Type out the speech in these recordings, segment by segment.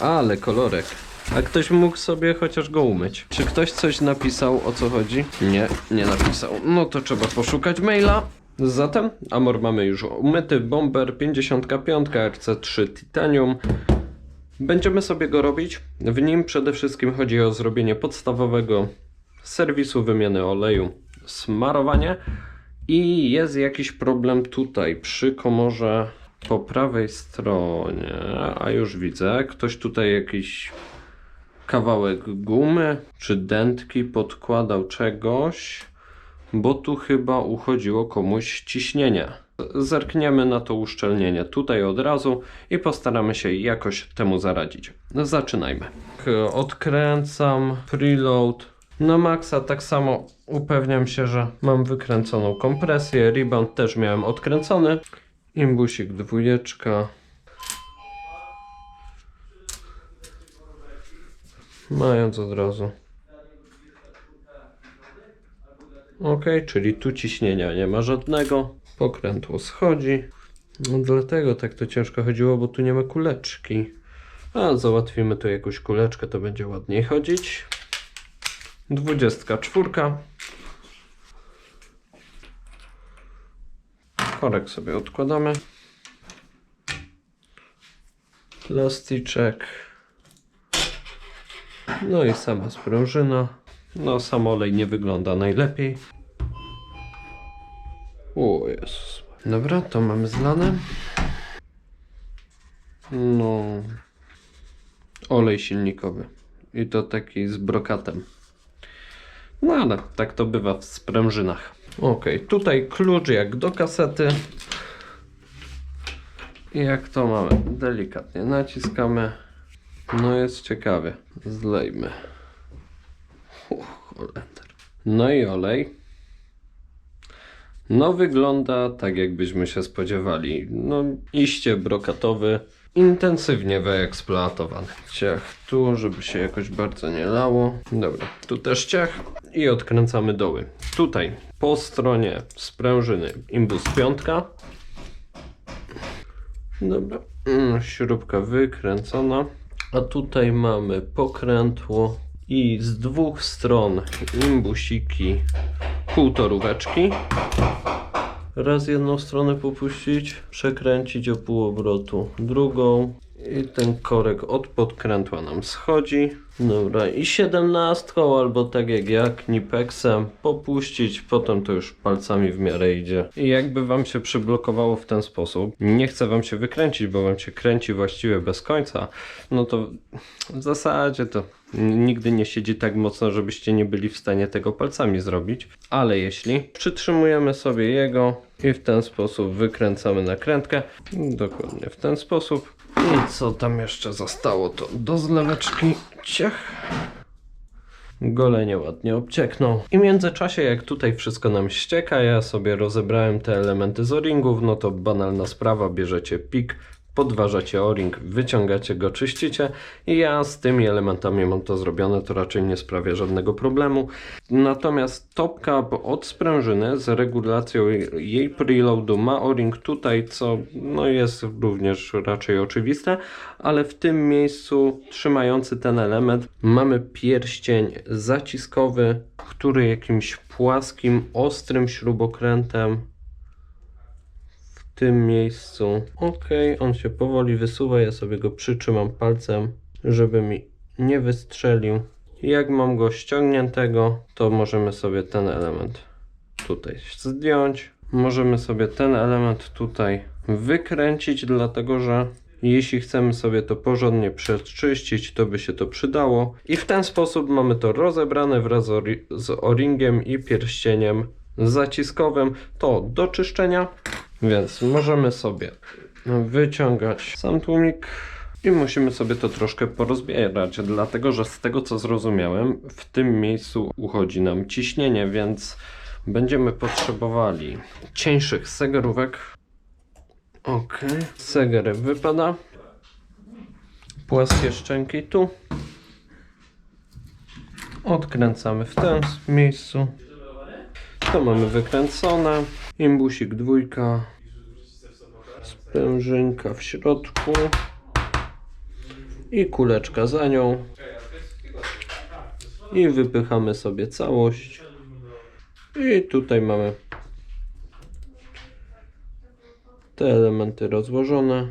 Ale kolorek. A ktoś mógł sobie chociaż go umyć. Czy ktoś coś napisał o co chodzi? Nie, nie napisał. No to trzeba poszukać maila. Zatem Amor mamy już umyty. Bomber 55 RC3 Titanium. Będziemy sobie go robić. W nim przede wszystkim chodzi o zrobienie podstawowego serwisu wymiany oleju, smarowanie i jest jakiś problem tutaj przy komorze po prawej stronie, a już widzę, ktoś tutaj jakiś kawałek gumy czy dętki podkładał czegoś, bo tu chyba uchodziło komuś ciśnienie. Zerkniemy na to uszczelnienie tutaj od razu i postaramy się jakoś temu zaradzić. Zaczynajmy. Odkręcam preload. Na maksa tak samo upewniam się, że mam wykręconą kompresję. Rebound też miałem odkręcony. Imbusik dwójeczka. Mając od razu. Ok, czyli tu ciśnienia nie ma żadnego. Pokrętło schodzi. No dlatego tak to ciężko chodziło, bo tu nie ma kuleczki. A załatwimy tu jakąś kuleczkę, to będzie ładniej chodzić. Dwudziestka czwórka. Korek sobie odkładamy. Plastyczek. No i sama sprężyna. No sam olej nie wygląda najlepiej. O Jezus. Dobra, to mamy zlane. No. Olej silnikowy. I to taki z brokatem. No ale tak to bywa w sprężynach. Ok, tutaj klucz jak do kasety. I jak to mamy? Delikatnie naciskamy. No jest ciekawie. Zlejmy. Uch. No i olej. No wygląda tak jakbyśmy się spodziewali. No iście brokatowy, intensywnie wyeksploatowany. Ciach tu, żeby się jakoś bardzo nie lało. Dobra, tu też ciach i odkręcamy doły. Tutaj po stronie sprężyny imbus piątka. Dobra, mm, śrubka wykręcona. A tutaj mamy pokrętło i z dwóch stron imbusiki półtoróweczki. Raz jedną stronę popuścić, przekręcić o pół obrotu drugą i ten korek od podkrętła nam schodzi. Dobra, i siedemnastką albo tak jak ja, knipeksem popuścić, potem to już palcami w miarę idzie. I jakby wam się przyblokowało w ten sposób, nie chcę wam się wykręcić, bo wam się kręci właściwie bez końca, no to w zasadzie to nigdy nie siedzi tak mocno, żebyście nie byli w stanie tego palcami zrobić. Ale jeśli przytrzymujemy sobie jego i w ten sposób wykręcamy nakrętkę, dokładnie w ten sposób. I co tam jeszcze zostało, to do zleweczki ciach. Golenie ładnie obciekną. I w międzyczasie, jak tutaj wszystko nam ścieka, ja sobie rozebrałem te elementy z o-ringów, no to banalna sprawa, bierzecie pik, podważacie o-ring, wyciągacie go, czyścicie i ja z tymi elementami mam to zrobione, to raczej nie sprawia żadnego problemu. Natomiast top cap od sprężyny z regulacją jej- preloadu ma o-ring tutaj, co no jest również raczej oczywiste, ale w tym miejscu trzymający ten element mamy pierścień zaciskowy, który jakimś płaskim, ostrym śrubokrętem tym miejscu. Ok, on się powoli wysuwa, ja sobie go przytrzymam palcem, żeby mi nie wystrzelił. Jak mam go ściągniętego, to możemy sobie ten element tutaj zdjąć. Możemy sobie ten element tutaj wykręcić, dlatego że jeśli chcemy sobie to porządnie przeczyścić, to by się to przydało. I w ten sposób mamy to rozebrane wraz z ori- z o-ringiem i pierścieniem zaciskowym. To do czyszczenia, więc możemy sobie wyciągać sam tłumik. I musimy sobie to troszkę porozbierać, dlatego że z tego co zrozumiałem, w tym miejscu uchodzi nam ciśnienie, więc będziemy potrzebowali cieńszych segerówek. Ok, seger wypada. Płaskie szczęki tu. Odkręcamy w tym miejscu. To mamy wykręcone. Imbusik dwójka. Sprężynka w środku. I kuleczka za nią. I wypychamy sobie całość. I tutaj mamy te elementy rozłożone.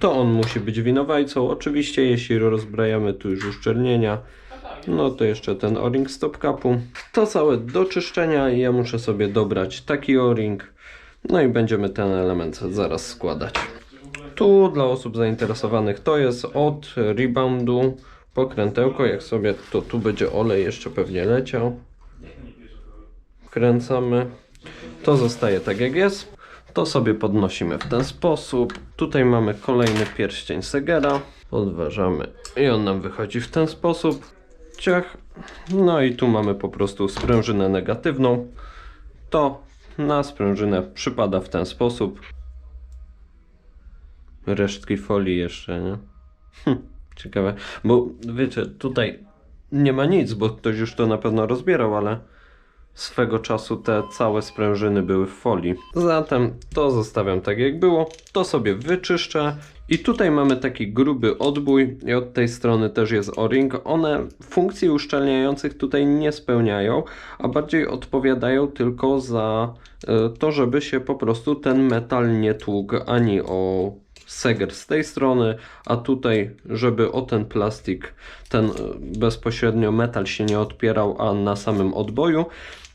To on musi być winowajcą. Oczywiście, jeśli rozbrajamy tu już uszczelnienia, no to jeszcze ten o-ring stopcapu. To całe do czyszczenia. Ja muszę sobie dobrać taki o-ring. No i będziemy ten element zaraz składać. Tu dla osób zainteresowanych to jest od reboundu pokrętełko. Jak sobie to tu będzie olej jeszcze pewnie leciał. Wkręcamy. To zostaje tak jak jest. To sobie podnosimy w ten sposób. Tutaj mamy kolejny pierścień Segera. Podważamy i on nam wychodzi w ten sposób. Ciach. No i tu mamy po prostu sprężynę negatywną. To na sprężynę przypada w ten sposób. Resztki folii jeszcze, nie? Hm, ciekawe, bo wiecie, tutaj nie ma nic, bo ktoś już to na pewno rozbierał, ale swego czasu te całe sprężyny były w folii. Zatem to zostawiam tak jak było, to sobie wyczyszczę i tutaj mamy taki gruby odbój i od tej strony też jest o-ring. One funkcji uszczelniających tutaj nie spełniają, a bardziej odpowiadają tylko za e, to, żeby się po prostu ten metal nie tłukł ani o seger z tej strony, a tutaj, żeby o ten plastik, ten e, bezpośrednio metal się nie odpierał, a na samym odboju.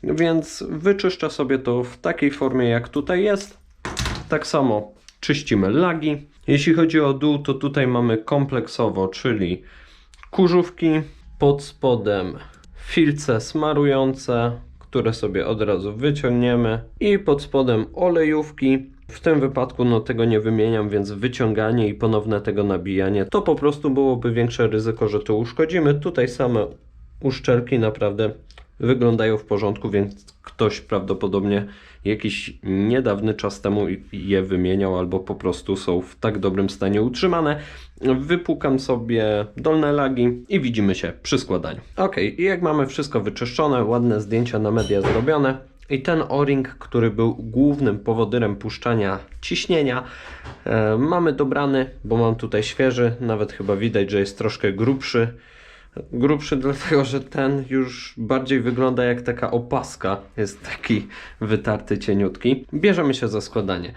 Więc wyczyszczę sobie to w takiej formie, jak tutaj jest. Tak samo czyścimy lagi. Jeśli chodzi o dół, to tutaj mamy kompleksowo, czyli kurzówki, pod spodem filce smarujące, które sobie od razu wyciągniemy i pod spodem olejówki. W tym wypadku no tego nie wymieniam, więc wyciąganie i ponowne tego nabijanie to po prostu byłoby większe ryzyko, że to uszkodzimy. Tutaj same uszczelki naprawdę wyglądają w porządku, więc ktoś prawdopodobnie jakiś niedawny czas temu je wymieniał, albo po prostu są w tak dobrym stanie utrzymane. Wypłukam sobie dolne lagi i widzimy się przy składaniu. Ok, i jak mamy wszystko wyczyszczone, ładne zdjęcia na media zrobione. I ten o-ring, który był głównym powodyrem puszczania ciśnienia, e, mamy dobrany, bo mam tutaj świeży, nawet chyba widać, że jest troszkę grubszy. Grubszy dlatego, że ten już bardziej wygląda jak taka opaska. Jest taki wytarty, cieniutki. Bierzemy się za składanie.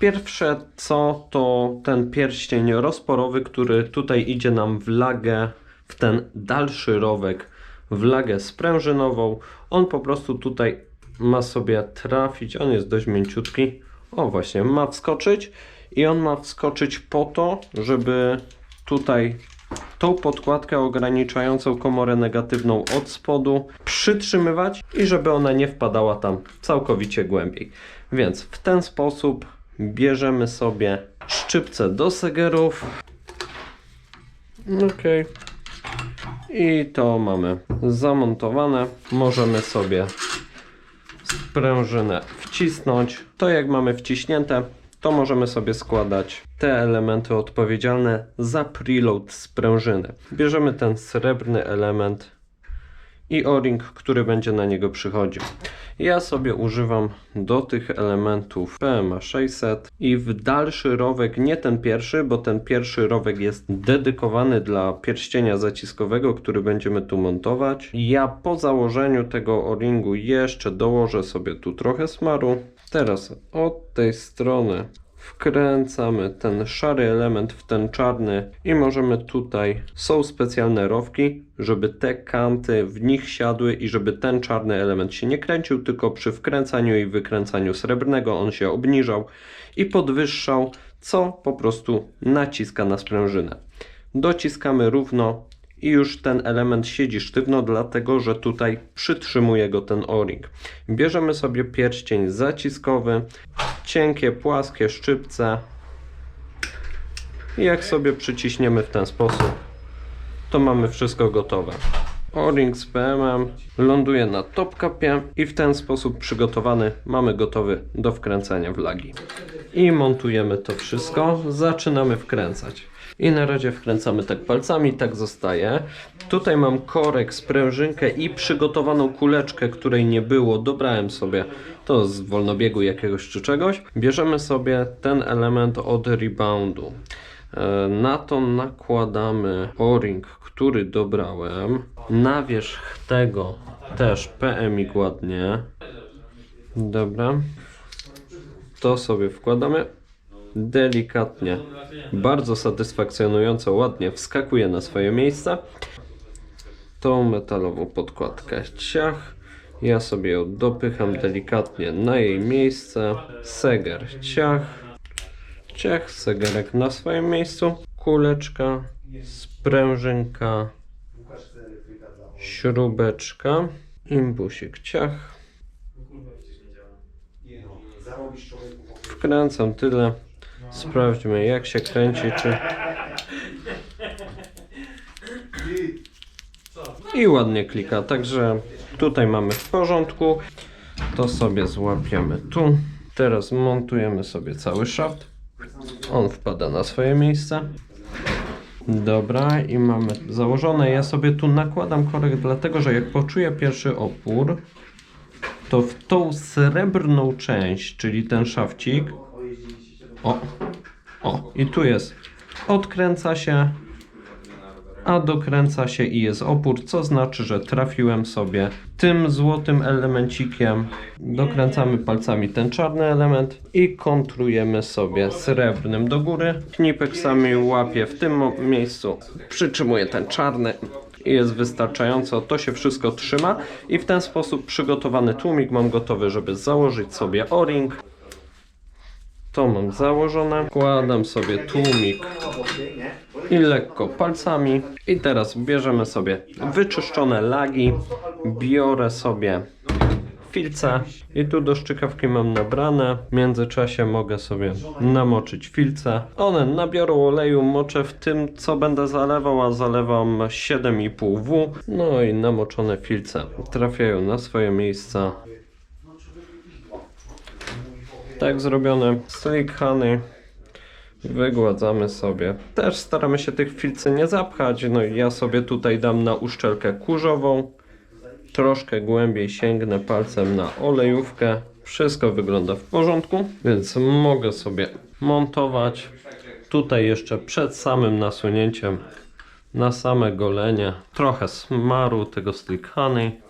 Pierwsze co to ten pierścień rozporowy, który tutaj idzie nam w lagę, w ten dalszy rowek, w lagę sprężynową. On po prostu tutaj ma sobie trafić, on jest dość mięciutki. O właśnie, ma wskoczyć i on ma wskoczyć po to, żeby tutaj tą podkładkę ograniczającą komorę negatywną od spodu przytrzymywać i żeby ona nie wpadała tam całkowicie głębiej. Więc w ten sposób bierzemy sobie szczypce do segerów. Ok. I to mamy zamontowane. Możemy sobie sprężynę wcisnąć. To jak mamy wciśnięte, to możemy sobie składać te elementy odpowiedzialne za preload sprężyny. Bierzemy ten srebrny element i o-ring, który będzie na niego przychodził. Ja sobie używam do tych elementów PMA 600 i w dalszy rowek, nie ten pierwszy, bo ten pierwszy rowek jest dedykowany dla pierścienia zaciskowego, który będziemy tu montować. Ja po założeniu tego o-ringu jeszcze dołożę sobie tu trochę smaru. Teraz od tej strony wkręcamy ten szary element w ten czarny i możemy tutaj, są specjalne rowki, żeby te kanty w nich siadły i żeby ten czarny element się nie kręcił, tylko przy wkręcaniu i wykręcaniu srebrnego on się obniżał i podwyższał, co po prostu naciska na sprężynę. Dociskamy równo i już ten element siedzi sztywno, dlatego że tutaj przytrzymuje go ten o-ring. Bierzemy sobie pierścień zaciskowy, cienkie, płaskie szczypce i jak sobie przyciśniemy w ten sposób, to mamy wszystko gotowe. O-ring z PM ląduje na topkapie i w ten sposób przygotowany mamy gotowy do wkręcania w lagi. I montujemy to wszystko, zaczynamy wkręcać. I na razie wkręcamy tak palcami, tak zostaje. Tutaj mam korek, sprężynkę i przygotowaną kuleczkę, której nie było. Dobrałem sobie to z wolnobiegu jakiegoś czy czegoś. Bierzemy sobie ten element od reboundu. E, Na to nakładamy o-ring, który dobrałem. Na wierzch tego też PMI ładnie. Dobra. To sobie wkładamy. Delikatnie, bardzo satysfakcjonująco, ładnie wskakuje na swoje miejsce. Tą metalową podkładkę ciach. Ja sobie ją dopycham delikatnie na jej miejsce. Seger ciach. Ciach, segerek na swoim miejscu. Kuleczka, sprężynka, śrubeczka, imbusik ciach. Wkręcam tyle. Sprawdźmy jak się kręci, czy... I ładnie klika, także tutaj mamy w porządku. To sobie złapiemy tu. Teraz montujemy sobie cały szaft. On wpada na swoje miejsce. Dobra, i mamy założone. Ja sobie tu nakładam korek, dlatego że jak poczuję pierwszy opór, to w tą srebrną część, czyli ten szafcik, o, o, i tu jest, odkręca się, a dokręca się i jest opór, co znaczy, że trafiłem sobie tym złotym elemencikiem. Dokręcamy palcami ten czarny element i kontrujemy sobie srebrnym do góry. Knipek sami łapie w tym miejscu, przytrzymuje ten czarny i jest wystarczająco. To się wszystko trzyma i w ten sposób przygotowany tłumik mam gotowy, żeby założyć sobie o-ring. To mam założone. Wkładam sobie tłumik i lekko palcami. I teraz bierzemy sobie wyczyszczone lagi. Biorę sobie filce i tu do szczykawki mam nabrane. W międzyczasie mogę sobie namoczyć filce. One nabiorą oleju, moczę w tym co będę zalewał, a zalewam 7,5 W. No i namoczone filce trafiają na swoje miejsca. Tak zrobione. Slick honey. Wygładzamy sobie. Też staramy się tych filcy nie zapchać. No i ja sobie tutaj dam na uszczelkę kurzową. Troszkę głębiej sięgnę palcem na olejówkę. Wszystko wygląda w porządku, więc mogę sobie montować. Tutaj jeszcze przed samym nasunięciem na same golenie trochę smaru tego slick honey.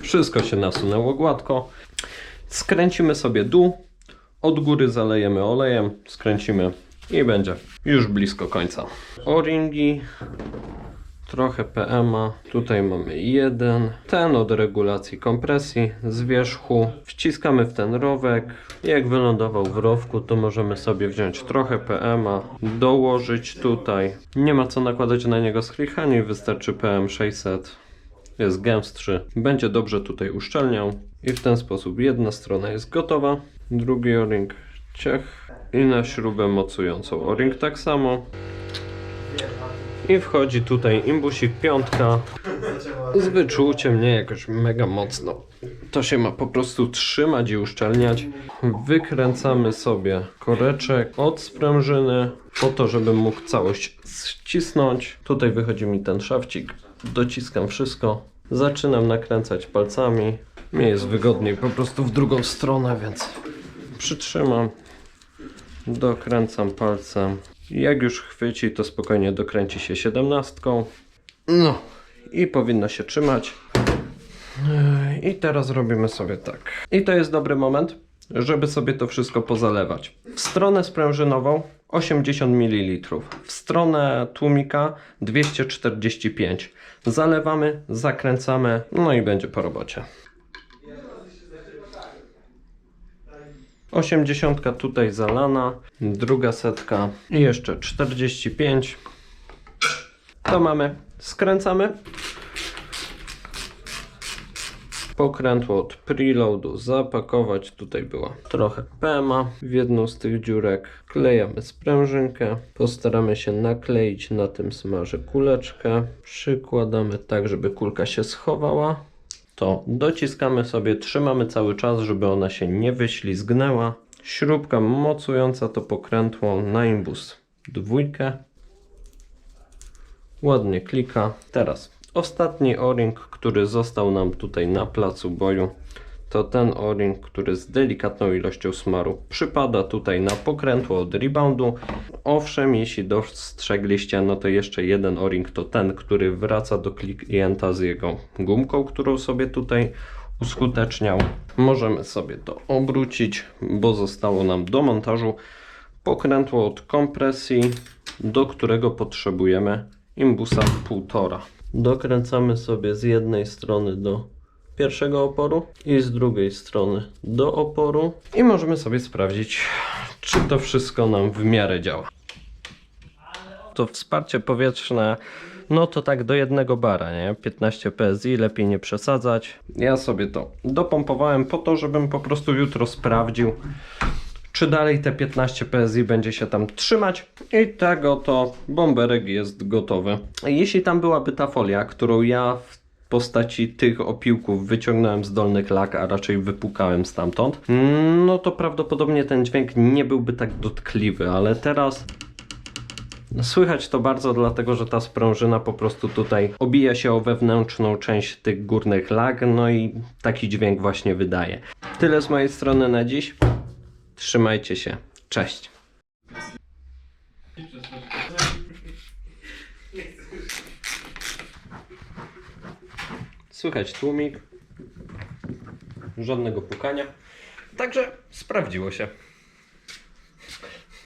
Wszystko się nasunęło gładko. Skręcimy sobie dół. Od góry zalejemy olejem, skręcimy i będzie już blisko końca. O-ringi, trochę PMA. Tutaj mamy jeden. Ten od regulacji kompresji z wierzchu. Wciskamy w ten rowek. Jak wylądował w rowku, to możemy sobie wziąć trochę PMA, dołożyć tutaj. Nie ma co nakładać na niego schlichani, wystarczy PM 600 jest gęstszy, będzie dobrze tutaj uszczelniał i w ten sposób jedna strona jest gotowa, drugi o-ring ciech i na śrubę mocującą o-ring tak samo. I wchodzi tutaj imbusik piątka. Z wyczuciem, nie jakoś mega mocno. To się ma po prostu trzymać i uszczelniać. Wykręcamy sobie koreczek od sprężyny po to, żebym mógł całość ścisnąć. Tutaj wychodzi mi ten szafcik. Dociskam wszystko, zaczynam nakręcać palcami. Mnie jest wygodniej po prostu w drugą stronę, więc przytrzymam, dokręcam palcem. Jak już chwyci, to spokojnie dokręci się siedemnastką. No i powinno się trzymać. I teraz robimy sobie tak. I to jest dobry moment, żeby sobie to wszystko pozalewać. W stronę sprężynową 80 ml, w stronę tłumika 245. Zalewamy, zakręcamy, no i będzie po robocie. 80 tutaj zalana, druga setka i jeszcze 45. To mamy, skręcamy. Pokrętło od preloadu zapakować. Tutaj była trochę PMA w jedną z tych dziurek. Klejamy sprężynkę. Postaramy się nakleić na tym smarze kuleczkę. Przykładamy tak, żeby kulka się schowała. To dociskamy sobie, trzymamy cały czas, żeby ona się nie wyślizgnęła. Śrubka mocująca to pokrętło na imbus dwójkę. Ładnie klika. Teraz ostatni o-ring, który został nam tutaj na placu boju, to ten o-ring, który z delikatną ilością smaru przypada tutaj na pokrętło od reboundu. Owszem, jeśli dostrzegliście, no to jeszcze jeden o-ring to ten, który wraca do klienta z jego gumką, którą sobie tutaj uskuteczniał. Możemy sobie to obrócić, bo zostało nam do montażu pokrętło od kompresji, do którego potrzebujemy imbusa 1,5. Dokręcamy sobie z jednej strony do pierwszego oporu i z drugiej strony do oporu i możemy sobie sprawdzić, czy to wszystko nam w miarę działa. To wsparcie powietrzne, no to tak do jednego bara, nie? 15 PSI, lepiej nie przesadzać. Ja sobie to dopompowałem po to, żebym po prostu jutro sprawdził, czy dalej te 15 PSI będzie się tam trzymać i tak oto bomberek jest gotowy. Jeśli tam byłaby ta folia, którą ja w postaci tych opiłków wyciągnąłem z dolnych lak, a raczej wypukałem stamtąd, no to prawdopodobnie ten dźwięk nie byłby tak dotkliwy, ale teraz Słychać to bardzo, dlatego że ta sprężyna po prostu tutaj obija się o wewnętrzną część tych górnych lag, no i taki dźwięk właśnie wydaje. Tyle z mojej strony na dziś. Trzymajcie się. Cześć. Słychać tłumik. Żadnego pukania. Także sprawdziło się.